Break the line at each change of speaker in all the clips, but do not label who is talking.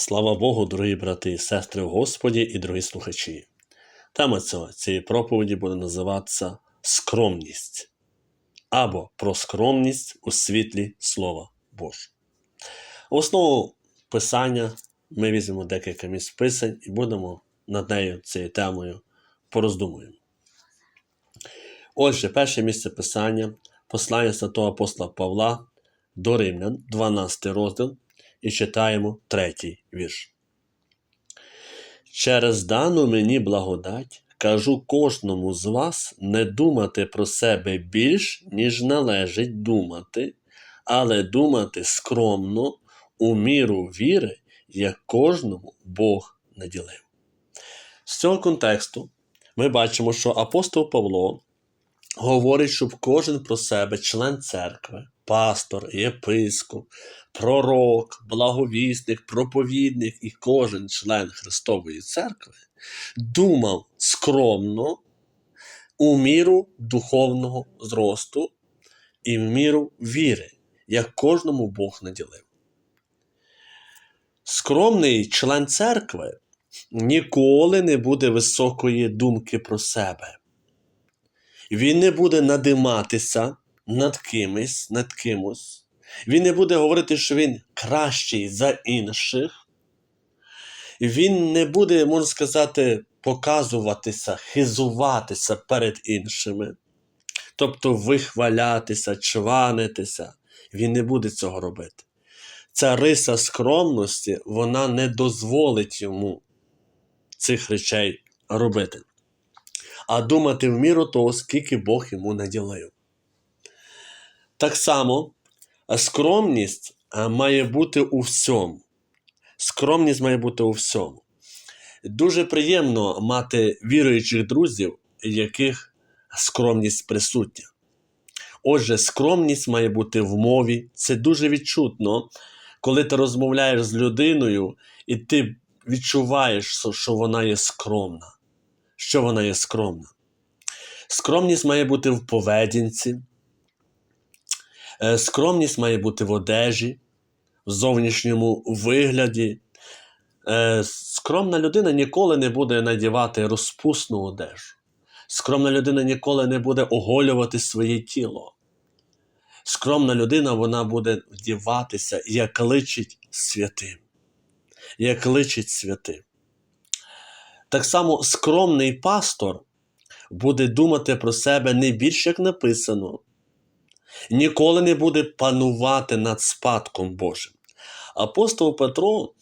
Слава Богу, дорогі брати і сестри в Господі і дорогі слухачі. Тема цього, цієї проповіді буде називатися скромність або про скромність у світлі Слова Божого. Основу писання ми візьмемо декілька місць писань і будемо над нею цією темою пороздумуємо. Отже, перше місце писання послання святого апостола Павла до Римлян, 12 розділ, і читаємо третій вірш. Через дану мені благодать кажу кожному з вас не думати про себе більш, ніж належить думати, але думати скромно, у міру віри, як кожному Бог наділив. З цього контексту ми бачимо, що апостол Павло говорить, щоб кожен про себе, член церкви, пастор, єпископ, пророк, благовісник, проповідник і кожен член Христової церкви думав скромно у міру духовного зросту і в міру віри, як кожному Бог наділив. Скромний член церкви ніколи не буде високої думки про себе. Він не буде надиматися над кимось, над кимось. Він не буде говорити, що він кращий за інших. Він не буде, можна сказати, показуватися, хизуватися перед іншими. Тобто вихвалятися, чванитися. Він не буде цього робити. Ця риса скромності, вона не дозволить йому цих речей робити а думати в міру того, скільки Бог йому наділив. Так само скромність має бути у всьому. Скромність має бути у всьому. Дуже приємно мати віруючих друзів, яких скромність присутня. Отже, скромність має бути в мові. Це дуже відчутно, коли ти розмовляєш з людиною, і ти відчуваєш, що вона є скромна що вона є скромна. Скромність має бути в поведінці, скромність має бути в одежі, в зовнішньому вигляді. Скромна людина ніколи не буде надівати розпусну одежу. Скромна людина ніколи не буде оголювати своє тіло. Скромна людина вона буде вдіватися, як личить святим. Як личить святим. Так само скромний пастор буде думати про себе не більш як написано, ніколи не буде панувати над спадком Божим. Апостол Петро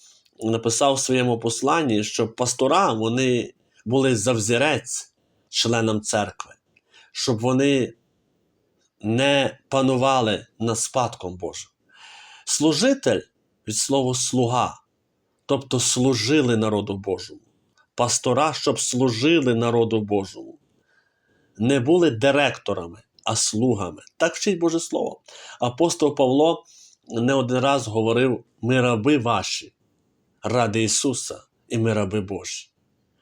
написав в своєму посланні, що пастора вони були завзірець членам церкви, щоб вони не панували над спадком Божим. Служитель від слова слуга, тобто служили народу Божому пастора, щоб служили народу Божому. Не були директорами, а слугами. Так вчить Боже Слово. Апостол Павло не один раз говорив: ми раби ваші, ради Ісуса, і ми раби Божі.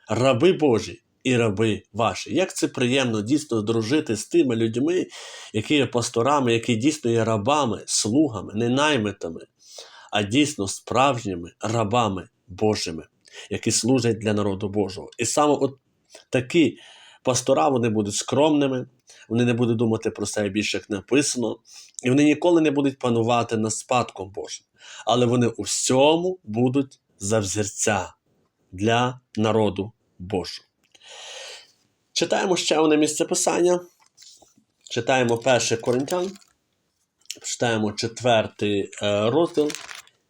Раби Божі і раби ваші. Як це приємно дійсно дружити з тими людьми, які є пасторами, які дійсно є рабами, слугами, не наймитами, а дійсно справжніми рабами Божими які служать для народу Божого. І саме от такі пастора вони будуть скромними, вони не будуть думати про себе більше, як написано, і вони ніколи не будуть панувати над спадком Божим. Але вони у всьому будуть завзірця для народу Божого. Читаємо ще одне місце писання. Читаємо 1 Коринтян, читаємо 4 е, розділ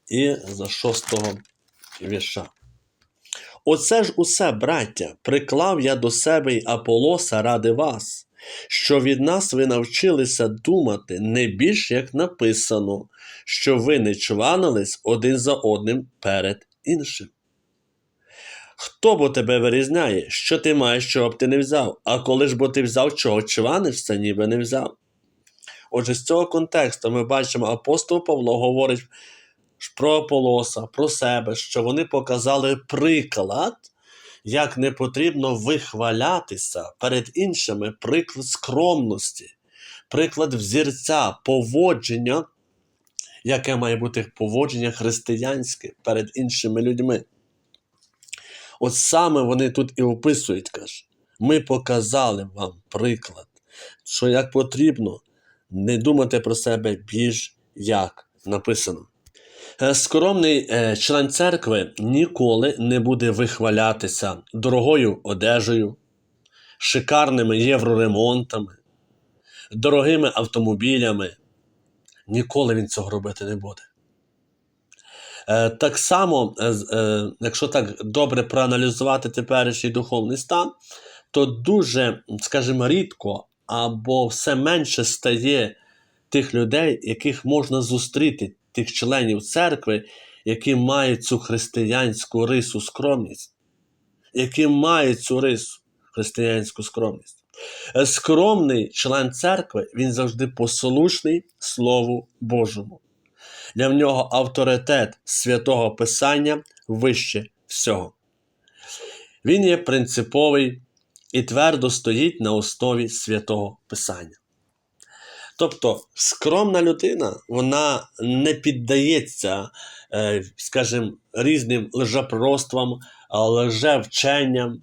і за 6 вірша. Оце ж усе, браття, приклав я до себе й Аполоса ради вас, що від нас ви навчилися думати не більш як написано, що ви не чванились один за одним перед іншим. Хто бо тебе вирізняє, що ти маєш, чого б ти не взяв, а коли ж бо ти взяв, чого чванишся, ніби не взяв. Отже, з цього контексту ми бачимо, апостол Павло говорить про Аполоса, про себе, що вони показали приклад, як не потрібно вихвалятися перед іншими приклад скромності, приклад взірця, поводження, яке має бути поводження християнське перед іншими людьми. От саме вони тут і описують, каже, ми показали вам приклад, що як потрібно не думати про себе більш як написано. Е, Скромний е, член церкви ніколи не буде вихвалятися дорогою одежею, шикарними євроремонтами, дорогими автомобілями. Ніколи він цього робити не буде. Е, Так само, якщо так добре проаналізувати теперішній духовний стан, то дуже, скажімо, рідко або все менше стає тих людей, яких можна зустріти, тих членів церкви, які мають цю християнську рису скромність, які мають цю рису християнську скромність. Скромний член церкви, він завжди послушний Слову Божому. Для нього авторитет святого Писання вище всього. Він є принциповий і твердо стоїть на основі святого Писання. Тобто скромна людина, вона не піддається, е, скажімо, різним лжепроствам, лжевченням.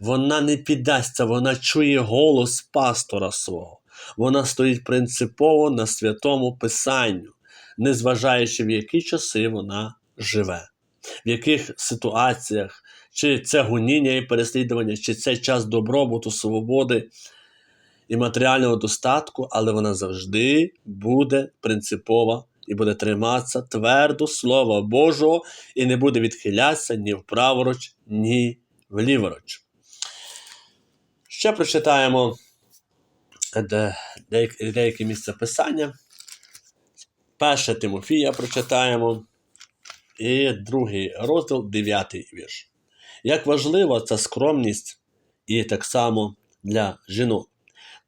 Вона не піддасться, вона чує голос пастора свого. Вона стоїть принципово на святому Писанню, незважаючи в які часи вона живе, в яких ситуаціях, чи це гоніння і переслідування, чи це час добробуту, свободи і матеріального достатку, але вона завжди буде принципова і буде триматися твердо Слова Божого і не буде відхилятися ні вправороч, ні вліворуч. Ще прочитаємо де- деякі, деякі місця писання. Перше Тимофія прочитаємо. І другий розділ, дев'ятий вірш. Як важлива ця скромність і так само для жінок.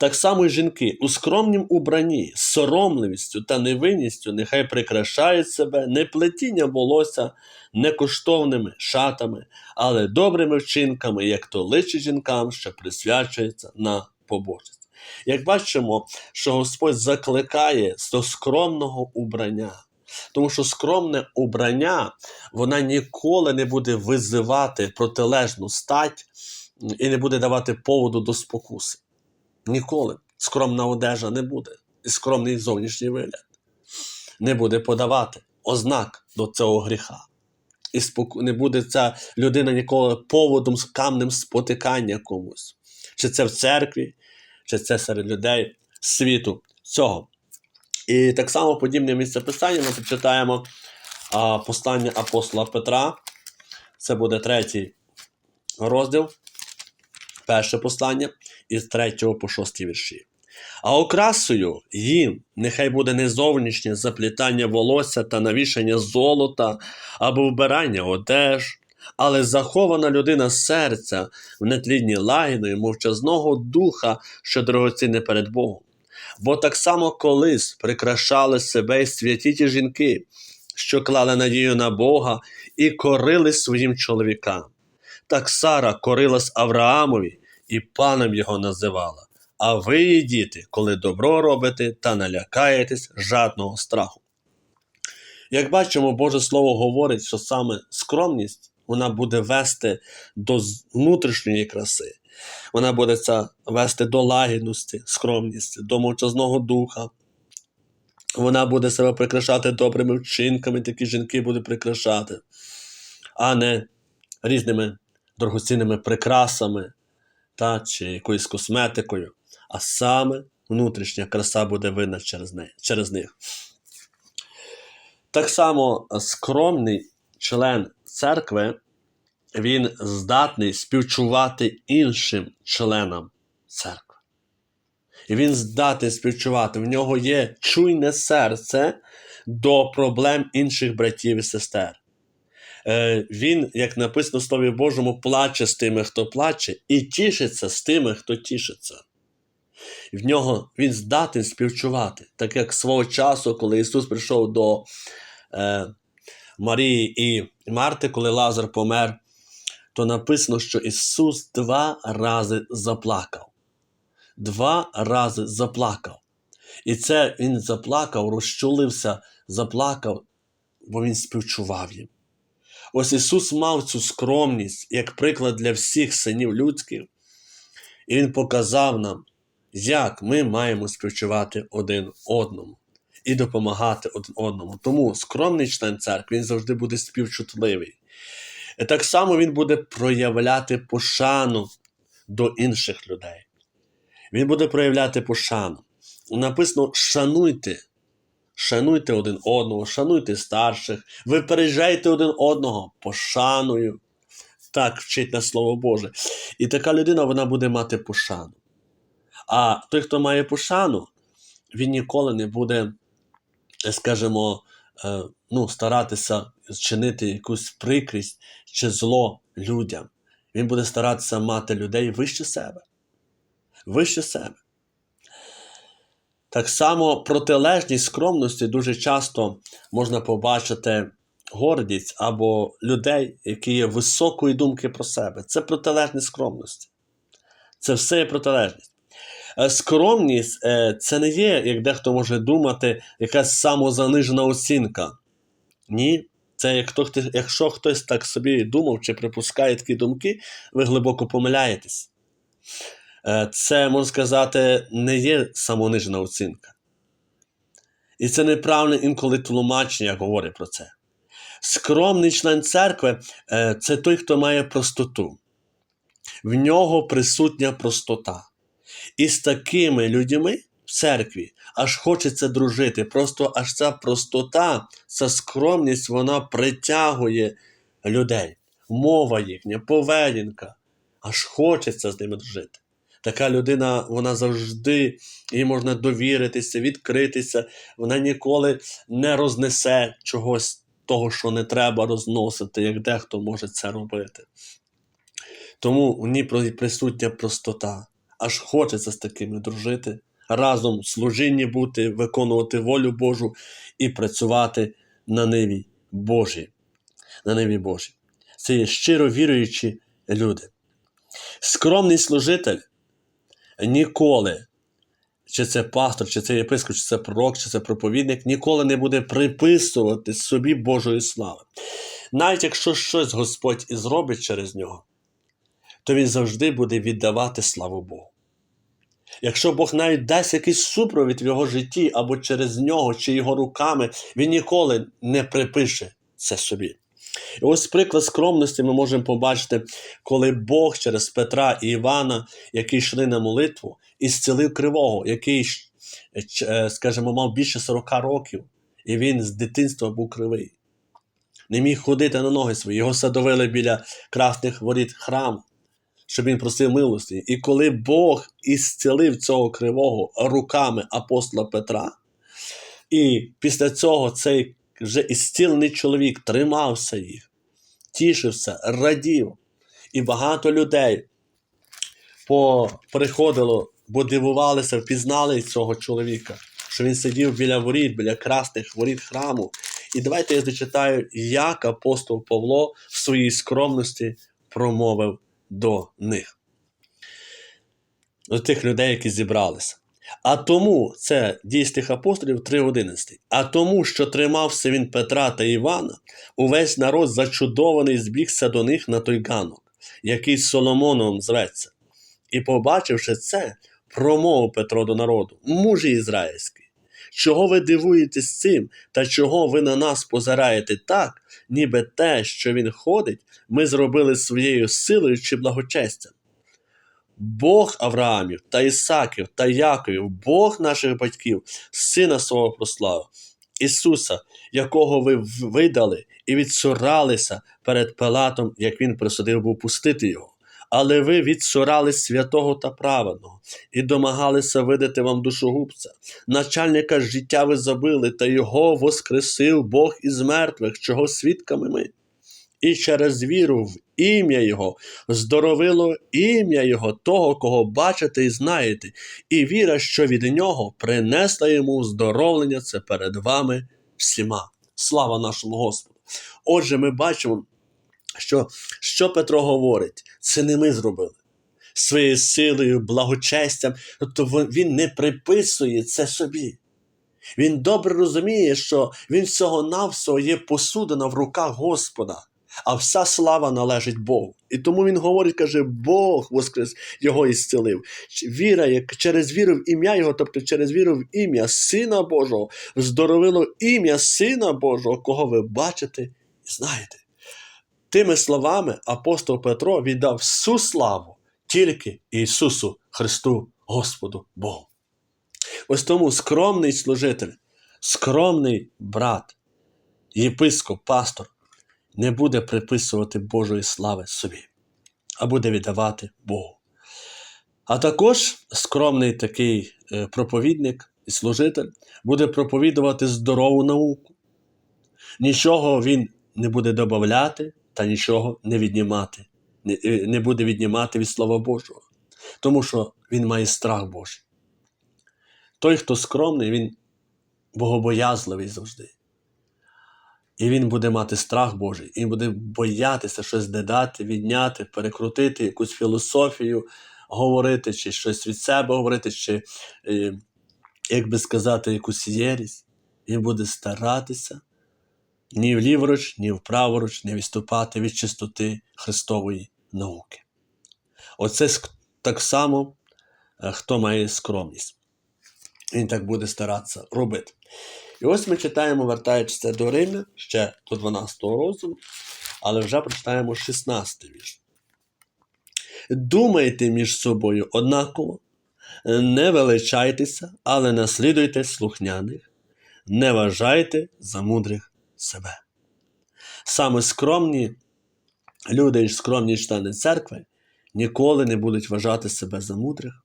Так само й жінки у скромнім убранні, з соромливістю та невинністю нехай прикрашають себе не плетінням волосся, не коштовними шатами, але добрими вчинками, як то личить жінкам, що присвячується на побожність. Як бачимо, що Господь закликає до скромного убрання, тому що скромне убрання вона ніколи не буде визивати протилежну стать і не буде давати поводу до спокуси. Ніколи скромна одежа не буде, і скромний зовнішній вигляд не буде подавати ознак до цього гріха. І не буде ця людина ніколи поводом з камнем спотикання комусь. Чи це в церкві, чи це серед людей світу цього. І так само подібне місце писання ми прочитаємо а, послання апостола Петра. Це буде третій розділ, перше послання із 3 по 6 вірші. А окрасою їм нехай буде не зовнішнє заплітання волосся та навішання золота або вбирання одеж, але захована людина серця в нетлінні лагідно і мовчазного духа, що дорогоцінне перед Богом. Бо так само колись прикрашали себе й святі ті жінки, що клали надію на Бога і корились своїм чоловікам. Так Сара корилась Авраамові і паном його називала. А ви, діти, коли добро робите та налякаєтесь жадного страху. Як бачимо, Боже Слово говорить, що саме скромність вона буде вести до внутрішньої краси. Вона буде це вести до лагідності, скромності, до мовчазного духа. Вона буде себе прикрашати добрими вчинками, такі жінки будуть прикрашати, а не різними дорогоцінними прикрасами та, чи якоюсь косметикою. А саме внутрішня краса буде видна через, неї, через них. Так само скромний член церкви, він здатний співчувати іншим членам церкви. І він здатний співчувати. В нього є чуйне серце до проблем інших братів і сестер. Е, Він, як написано в Слові Божому, плаче з тими, хто плаче, і тішиться з тими, хто тішиться. В нього він здатний співчувати, так як свого часу, коли Ісус прийшов до е, Марії і Марти, коли Лазар помер, то написано, що Ісус два рази заплакав. Два рази заплакав. І це Він заплакав, розчулився заплакав, бо Він співчував їм. Ось Ісус мав цю скромність як приклад для всіх синів людських, і Він показав нам, як ми маємо співчувати один одному і допомагати один одному. Тому скромний член церкви він завжди буде співчутливий. І так само він буде проявляти пошану до інших людей. Він буде проявляти пошану. Написано: шануйте, шануйте один одного, шануйте старших, випереджайте один одного пошаною. Так вчить нас Слово Боже. І така людина вона буде мати пошану. А той, хто має пошану, він ніколи не буде, скажімо, е, ну, старатися чинити якусь прикрість чи зло людям. Він буде старатися мати людей вище себе. Вище себе. Так само протилежність скромності дуже часто можна побачити гордість або людей, які є високої думки про себе. Це протилежність скромності. Це все є протилежність. Е, Скромність е, це не є, як дехто може думати, якась самозанижена оцінка. Ні. Це як хто, якщо хтось так собі думав чи припускає такі думки, ви глибоко помиляєтесь. Е, Це, можна сказати, не є самонижена оцінка. І це неправильне інколи тлумачення говорить про це. Скромний член церкви е, це той, хто має простоту. В нього присутня простота. І з такими людьми в церкві аж хочеться дружити. Просто аж ця простота, ця скромність, вона притягує людей. Мова їхня, поведінка. Аж хочеться з ними дружити. Така людина, вона завжди їй можна довіритися, відкритися, вона ніколи не рознесе чогось того, що не треба розносити, як дехто може це робити. Тому в ній присутня простота. Аж хочеться з такими дружити, разом в служінні бути, виконувати волю Божу і працювати на ниві Божій. На ниві Божій. Це є щиро віруючі люди. Скромний служитель ніколи, чи це пастор, чи це єпископ, чи це пророк, чи це проповідник, ніколи не буде приписувати собі Божої слави. Навіть якщо щось Господь і зробить через нього, то він завжди буде віддавати славу Богу. Якщо Бог навіть дасть якийсь супровід в його житті або через нього, чи його руками, він ніколи не припише це собі. І ось приклад скромності ми можемо побачити, коли Бог через Петра і Івана, які йшли на молитву, і зцілив кривого, який, скажімо, мав більше 40 років, і він з дитинства був кривий. Не міг ходити на ноги свої, його садовили біля красних воріт храму, щоб він просив милості. І коли Бог ісцілив цього кривого руками апостола Петра, і після цього цей вже ісцілений чоловік тримався їх, тішився, радів. І багато людей приходило, бо дивувалися, впізнали цього чоловіка, що він сидів біля воріт, біля красних воріт храму. І давайте я зачитаю, як апостол Павло в своїй скромності промовив до них, до тих людей, які зібралися. А тому це дій апостолів 3.11. А тому, що тримався він Петра та Івана, увесь народ зачудований збігся до них на той ганок, який Соломоном зветься. І, побачивши це, промовив Петро до народу, мужі ізраїльські, чого ви дивуєтесь цим, та чого ви на нас позираєте так, ніби те, що він ходить, ми зробили своєю силою чи благочестям. Бог Авраамів та Ісаків та Яковів, Бог наших батьків, Сина свого прославив, Ісуса, якого ви видали і відсуралися перед Пилатом, як Він присудив був пустити Його. Але ви відсурали святого та праведного і домагалися видати вам душогубця. Начальника життя ви забили, та його воскресив Бог із мертвих, чого свідками ми. І через віру в ім'я Його здоровило ім'я Його, того, кого бачите і знаєте, і віра, що від нього принесла йому здоровлення це перед вами всіма. Слава нашому Господу! Отже, ми бачимо, що, що Петро говорить, це не ми зробили. Своєю силою, благочестям, тобто він не приписує це собі. Він добре розуміє, що він всього навсього є посудина в руках Господа, а вся слава належить Богу. І тому він говорить, каже, Бог воскрес його ісцелив. Ч- Віра, як через віру в ім'я Його, тобто через віру в ім'я Сина Божого, здоровило ім'я Сина Божого, кого ви бачите і знаєте. Тими словами апостол Петро віддав всю славу тільки Ісусу Христу, Господу Богу. Ось тому скромний служитель, скромний брат, єпископ, пастор не буде приписувати Божої слави собі, а буде віддавати Богу. А також скромний такий е, проповідник і служитель буде проповідувати здорову науку. Нічого він не буде додати та нічого не віднімати, е, не буде віднімати від Слова Божого, тому що він має страх Божий. Той, хто скромний, він богобоязливий завжди. І він буде мати страх Божий, і він буде боятися щось додати, відняти, перекрутити, якусь філософію говорити, чи щось від себе говорити, чи, е, як би сказати, якусь єрість. Він буде старатися ні вліворуч, ні вправоруч не відступати від чистоти Христової науки. Оце так само, е, хто має скромність. Він так буде старатися робити. І ось ми читаємо, вертаючися до Римля, ще до 12 розділу, але вже прочитаємо 16 вірш. Думайте між собою однаково, не величайтеся, але наслідуйте слухняних, не вважайте за мудрих себе. Саме скромні люди і скромні члени церкви ніколи не будуть вважати себе за мудрих,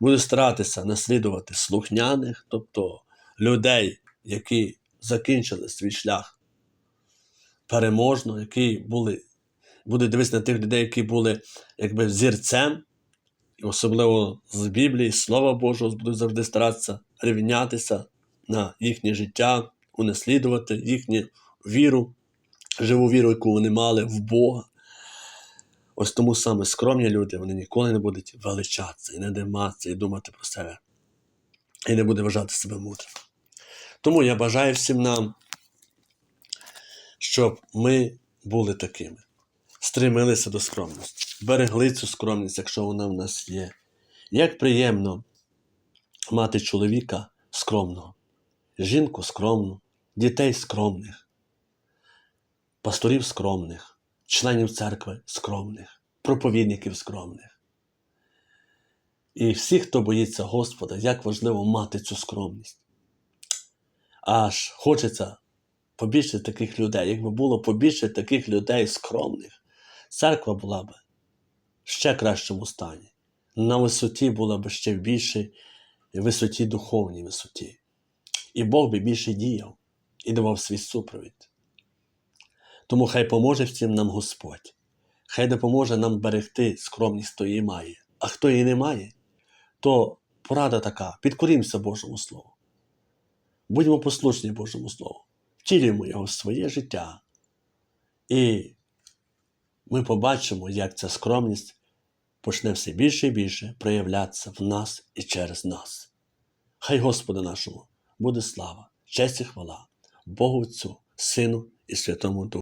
будуть старатися наслідувати слухняних, тобто людей, які закінчили свій шлях переможно, які були, буде дивитися на тих людей, які були якби зірцем, особливо з Біблії, Слова Божого, будуть завжди старатися рівнятися на їхнє життя, унаслідувати їхню віру, живу віру, яку вони мали в Бога. Ось тому саме скромні люди, вони ніколи не будуть величатися і не диматися, і думати про себе, і не буде вважати себе мудрим. Тому я бажаю всім нам, щоб ми були такими, стремилися до скромності, берегли цю скромність, якщо вона в нас є. Як приємно мати чоловіка скромного, жінку скромну, дітей скромних, пасторів скромних, членів церкви скромних, проповідників скромних. І всі, хто боїться Господа, як важливо мати цю скромність. Аж хочеться побільше таких людей. Якби було побільше таких людей скромних, церква була б ще кращому стані. На висоті була б ще в більшій висоті духовній висоті. І Бог би більше діяв і давав свій супровід. Тому хай поможе всім нам Господь. Хай допоможе нам берегти скромність, хто має. А хто її не має, то порада така: підкорімося Божому Слову. Будьмо послушні Божому Слову, втілюємо його в своє життя. І ми побачимо, як ця скромність почне все більше і більше проявлятися в нас і через нас. Хай Господу нашому буде слава, честь і хвала, Богу Отцю, Сину і Святому Духу.